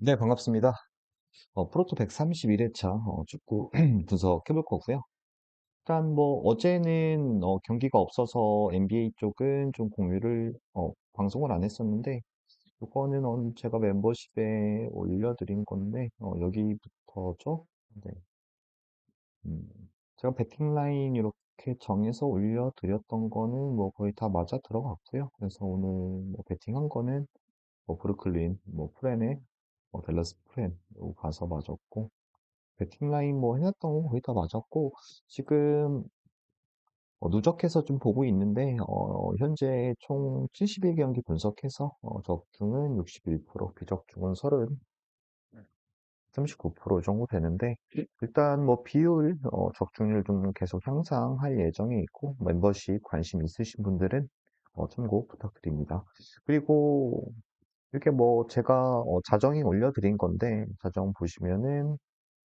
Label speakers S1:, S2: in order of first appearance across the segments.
S1: 네, 반갑습니다. 어, 프로토 131회차 어, 축구 분석해 볼 거고요. 일단 뭐 어제는 어, 경기가 없어서 NBA 쪽은 좀 공유를 어, 방송을 안 했었는데 이거는 어, 제가 멤버십에 올려드린 건데 어, 여기부터죠. 네. 음, 제가 배팅 라인 이렇게 정해서 올려드렸던 거는 뭐 거의 다 맞아 들어갔고요. 그래서 오늘 뭐 배팅한 거는 뭐 브루클린, 뭐 프렌에, 뭐 댈러스 프렌 요 가서 맞았고 배팅 라인 뭐 해놨던 거 거의 다 맞았고 지금 어, 누적해서 좀 보고 있는데 어, 현재 총 71경기 분석해서 어, 적중은 61%, 비적중은 30, 39% 정도 되는데 일단 뭐 비율, 어, 적중률 좀 계속 향상할 예정에 있고 멤버십 관심 있으신 분들은 어, 참고 부탁드립니다. 그리고 이렇게 뭐 제가 어, 자정에 올려드린 건데 자정 보시면은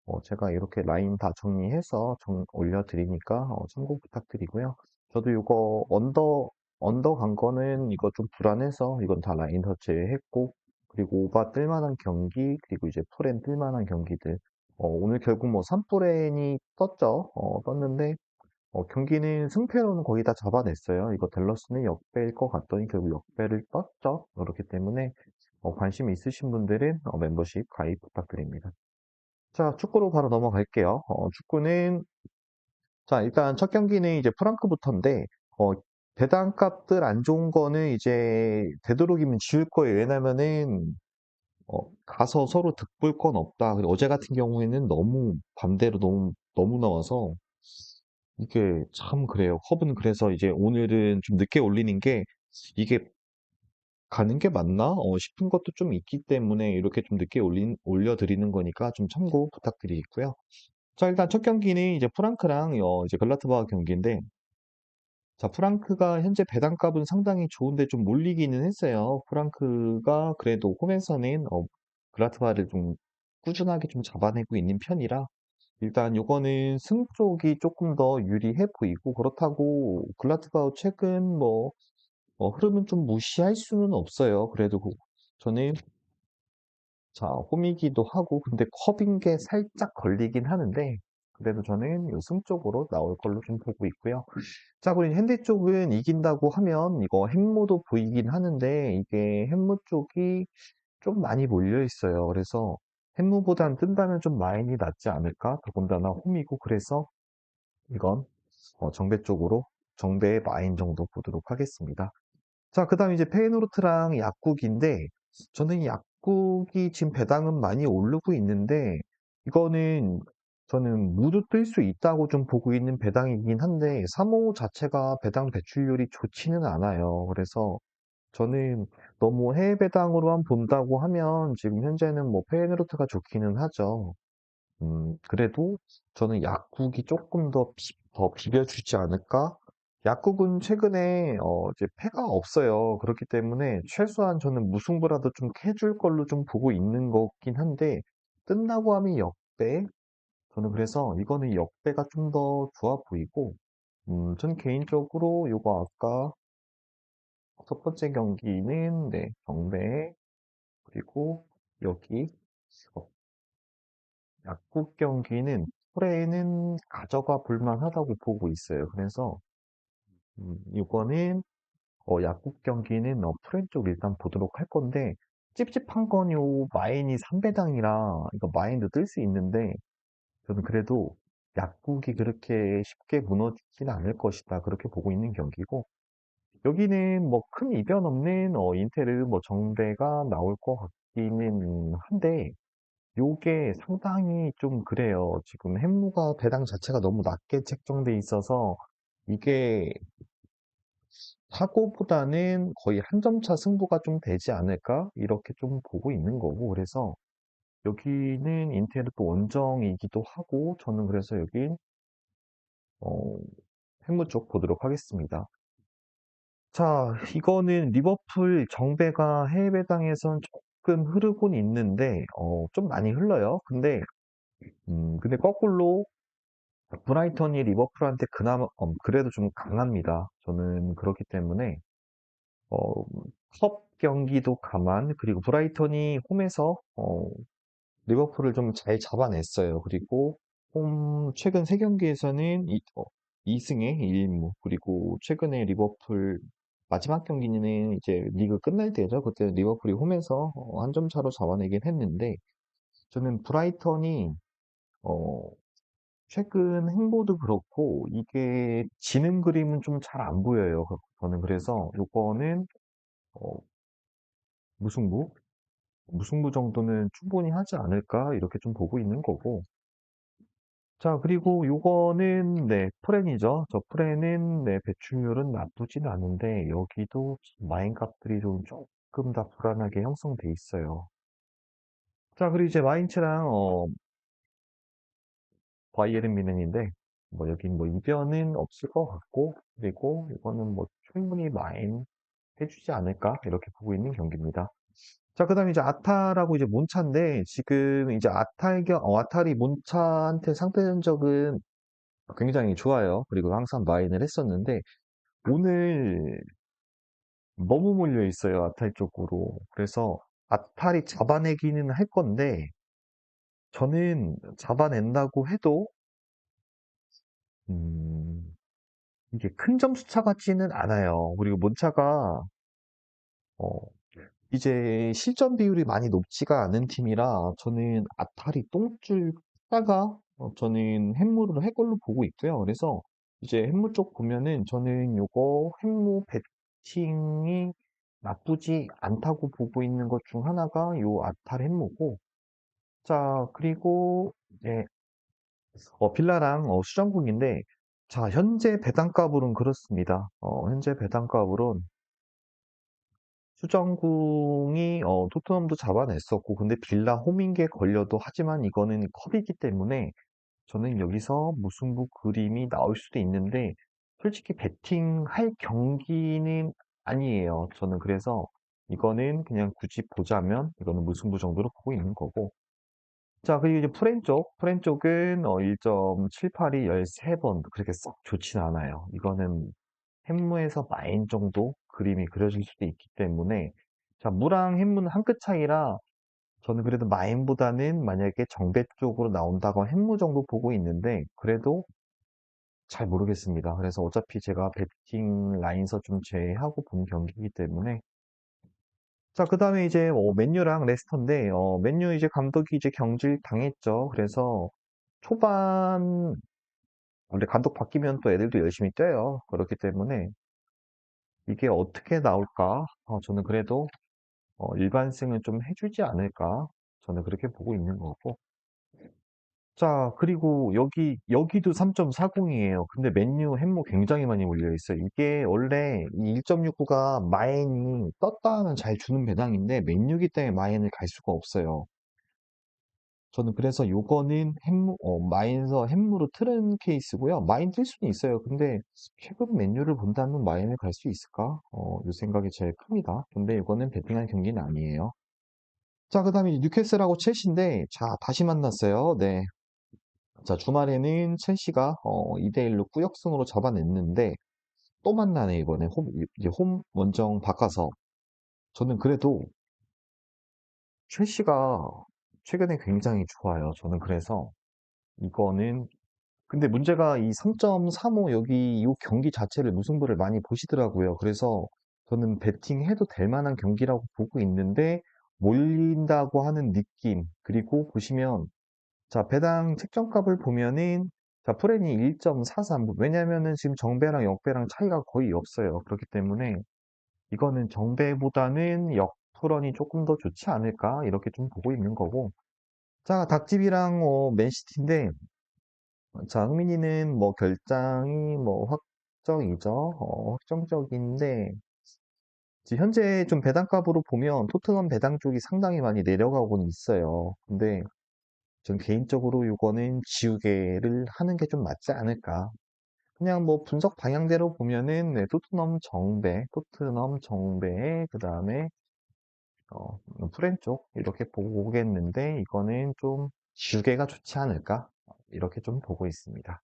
S1: 어, 제가 이렇게 라인 다 정리해서 정- 올려드리니까 어, 참고 부탁드리고요. 저도 이거 언더 언더 간 거는 이거 좀 불안해서 이건 다 라인 터치했고 그리고 오바 뜰만한 경기 그리고 이제 프렌 뜰만한 경기들 어, 오늘 결국 뭐 3프렌이 떴죠. 어, 떴는데 어, 경기는 승패로는 거의 다 잡아냈어요. 이거 댈러스는 역배일 것 같더니 결국 역배를 떴죠. 그렇기 때문에 어, 관심 있으신 분들은 어, 멤버십 가입 부탁드립니다. 자, 축구로 바로 넘어갈게요. 어, 축구는, 자, 일단 첫 경기는 이제 프랑크부터인데, 어, 배당값들 안 좋은 거는 이제 되도록이면 지울 거예요. 왜냐면은, 어, 가서 서로 득볼 건 없다. 어제 같은 경우에는 너무 반대로 너무, 너무 나와서, 이게 참 그래요. 컵은 그래서 이제 오늘은 좀 늦게 올리는 게, 이게 가는 게 맞나? 어, 싶은 것도 좀 있기 때문에 이렇게 좀 늦게 올린, 올려 드리는 거니까 좀 참고 부탁드리고요. 자, 일단 첫 경기는 이제 프랑크랑 어, 이제 글라트바흐 경기인데, 자, 프랑크가 현재 배당값은 상당히 좋은데 좀 몰리기는 했어요. 프랑크가 그래도 홈에서는 어, 글라트바흐를 좀 꾸준하게 좀 잡아내고 있는 편이라, 일단 요거는 승 쪽이 조금 더 유리해 보이고, 그렇다고 글라트바흐 최근 뭐, 어, 흐름은 좀 무시할 수는 없어요. 그래도 그- 저는 자, 홈이기도 하고, 근데 컵인 게 살짝 걸리긴 하는데, 그래도 저는 요승 쪽으로 나올 걸로 좀 보고 있고요. 자, 그리고 핸디 쪽은 이긴다고 하면, 이거 햄무도 보이긴 하는데, 이게 햄무 쪽이 좀 많이 몰려 있어요. 그래서 햄무보단 뜬다면 좀 마인이 낫지 않을까? 더군다나 홈이고, 그래서 이건 어, 정배 쪽으로, 정배의 마인 정도 보도록 하겠습니다. 자, 그 다음에 이제 페이노르트랑 약국인데, 저는 이 약국이 지금 배당은 많이 오르고 있는데, 이거는 저는 무드 뜰수 있다고 좀 보고 있는 배당이긴 한데, 3호 자체가 배당 배출률이 좋지는 않아요. 그래서 저는 너무 해외 배당으로만 본다고 하면, 지금 현재는 뭐 페이노르트가 좋기는 하죠. 음, 그래도 저는 약국이 조금 더, 비, 더 비벼주지 않을까? 약국은 최근에 어, 이제 패가 없어요. 그렇기 때문에 최소한 저는 무승부라도 좀 해줄 걸로 좀 보고 있는 거긴 한데 끝나고 하면 역배. 저는 그래서 이거는 역배가 좀 더 좋아 보이고, 음, 전 개인적으로 요거 아까 첫 번째 경기는 네, 경배 그리고 여기 어, 약국 경기는 프레는 가져가 볼 만하다고 보고 있어요. 그래서 음, 이거는 어, 약국 경기는 어, 프렌 쪽 일단 보도록 할 건데 찝찝한 건 요 마인이 3배당이라 이거 마인도 뜰 수 있는데 저는 그래도 약국이 그렇게 쉽게 무너지진 않을 것이다 그렇게 보고 있는 경기고 여기는 뭐 큰 이변 없는 어, 인테르 뭐 정배가 나올 것 같기는 한데 요게 상당히 좀 그래요. 지금 햄무가 배당 자체가 너무 낮게 책정돼 있어서 이게 사고보다는 거의 한 점 차 승부가 좀 되지 않을까? 이렇게 좀 보고 있는 거고. 그래서 여기는 인텔은 또 원정이기도 하고, 저는 그래서 여긴, 어, 햄무 쪽 보도록 하겠습니다. 자, 이거는 리버풀 정배가 해외 배당에선 조금 흐르곤 있는데, 어, 좀 많이 흘러요. 근데, 음, 근데 거꾸로 브라이턴이 리버풀한테 그나마, 어, 그래도 좀 강합니다. 저는 그렇기 때문에, 어, 컵 경기도 감안, 그리고 브라이턴이 홈에서 어, 리버풀을 좀 잘 잡아냈어요. 그리고 홈 최근 세 경기에서는 이, 어, 2승에 1무 그리고 최근에 리버풀 마지막 경기는 이제 리그 끝날 때죠. 그때 리버풀이 홈에서 어, 한점 차로 잡아내긴 했는데 저는 브라이턴이 어, 최근 행보도 그렇고 이게 지는 그림은 좀 잘 안 보여요. 저는. 그래서 요거는 어, 무승부? 무승부 정도는 충분히 하지 않을까? 이렇게 좀 보고 있는 거고. 자 그리고 요거는 네 프렌이죠. 저 프렌은 네 배출률은 나쁘진 않은데 여기도 마인 값들이 좀 조금 다 불안하게 형성돼 있어요. 자 그리고 이제 마인츠랑 어 바이에른 뮌헨인데 뭐 여긴 뭐 이변은 없을 것 같고 그리고 이거는 뭐 충분히 마인 해주지 않을까 이렇게 보고 있는 경기입니다 자, 그 다음에 이제 아타라고 이제 몬차인데, 지금 이제 경, 어, 아탈이 몬차한테 상대 전적은 굉장히 좋아요. 그리고 항상 마인을 했었는데, 오늘 너무 몰려 있어요. 아탈 쪽으로. 그래서 아탈이 잡아내기는 할 건데, 저는 잡아낸다고 해도, 음, 이게 큰 점수 차 같지는 않아요. 그리고 몬차가, 어, 이제 실점 비율이 많이 높지가 않은 팀이라 저는 아탈이 똥줄 따가 어, 저는 햄무를 할 걸로 보고 있고요. 그래서 이제 햄무 쪽 보면은 저는 요거 햄무 배팅이 나쁘지 않다고 보고 있는 것 중 하나가 요 아탈 햄무고 자 그리고 이제 어, 빌라랑 어, 수정국인데 자 현재 배당값으로는 그렇습니다. 어, 현재 배당값으로는 수정궁이 어, 토트넘도 잡아냈었고 근데 빌라 홈인 게 걸려도 하지만 이거는 컵이기 때문에 저는 여기서 무승부 그림이 나올 수도 있는데 솔직히 배팅할 경기는 아니에요. 저는 그래서 이거는 그냥 굳이 보자면 이거는 무승부 정도로 보고 있는 거고 자 그리고 이제 프렌 쪽 프렌 쪽은 어, 1.78이 13번 그렇게 썩 좋진 않아요. 이거는 햄무에서 마인 정도 그림이 그려질 수도 있기 때문에 자 무랑 햄무는 한 끗 차이라 저는 그래도 마인보다는 만약에 정배 쪽으로 나온다고 햄무 정도 보고 있는데 그래도 잘 모르겠습니다. 그래서 어차피 제가 배팅 라인서 좀 제외하고 본 경기이기 때문에 자, 그 다음에 이제 어, 맨유랑 레스터인데 어, 맨유 이제 감독이 이제 경질 당했죠. 그래서 초반 원래 감독 바뀌면 또 애들도 열심히 뛰어요. 그렇기 때문에 이게 어떻게 나올까? 어, 저는 그래도 어, 일반승은 좀 해주지 않을까? 저는 그렇게 보고 있는 거고. 자, 그리고 여기, 여기도 3.40이에요. 근데 맨유 햄무 굉장히 많이 올려 있어요. 이게 원래 이 1.69가 마인이 떴다 하면 잘 주는 배당인데 맨유기 때문에 마인을 갈 수가 없어요. 저는 그래서 요거는 햄무, 어, 마인에서 햄무로 틀은 케이스고요. 마인 뜰 수는 있어요. 근데 최근 맨유를 본다면 마인을 갈 수 있을까? 어, 요 생각이 제일 큽니다. 근데 이거는 배팅할 경기는 아니에요. 자, 그 다음에 뉴캐슬하고 첼시인데, 자, 다시 만났어요. 네. 자, 주말에는 첼시가 어, 2대1로 꾸역승으로 잡아냈는데, 또 만나네, 이번에. 홈, 이제 홈 원정 바꿔서. 저는 그래도 첼시가 최근에 굉장히 좋아요. 저는 그래서 이거는 근데 문제가 이 3.35 여기 이 경기 자체를 무승부를 많이 보시더라고요. 그래서 저는 배팅해도 될 만한 경기라고 보고 있는데 몰린다고 하는 느낌 그리고 보시면 자 배당 책정값을 보면은 자 프렌이 1.43 왜냐면은 지금 정배랑 역배랑 차이가 거의 없어요. 그렇기 때문에 이거는 정배보다는 역 프런이 조금 더 좋지 않을까 이렇게 좀 보고 있는 거고 자 닭집이랑 어, 맨시티인데 자, 흥민이는 뭐 결장이 뭐 확정이죠. 어, 확정적인데 현재 좀 배당값으로 보면 토트넘 배당 쪽이 상당히 많이 내려가고는 있어요. 근데 전 개인적으로 이거는 지우개를 하는 게 좀 맞지 않을까. 그냥 뭐 분석 방향대로 보면은 네, 토트넘 정배, 토트넘 정배에 그 다음에 어, 프렌 쪽 이렇게 보겠는데 이거는 좀 지우개가 좋지 않을까 이렇게 좀 보고 있습니다.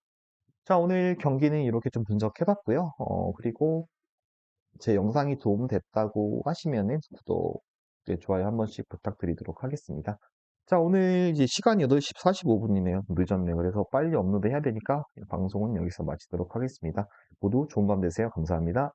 S1: 자, 오늘 경기는 이렇게 좀 분석해 봤고요. 어, 그리고 제 영상이 도움됐다고 하시면은 구독, 네, 좋아요 한 번씩 부탁드리도록 하겠습니다. 자, 오늘 이제 시간이 8시 45분이네요. 늦었네요. 그래서 빨리 업로드 해야 되니까 방송은 여기서 마치도록 하겠습니다. 모두 좋은 밤 되세요. 감사합니다.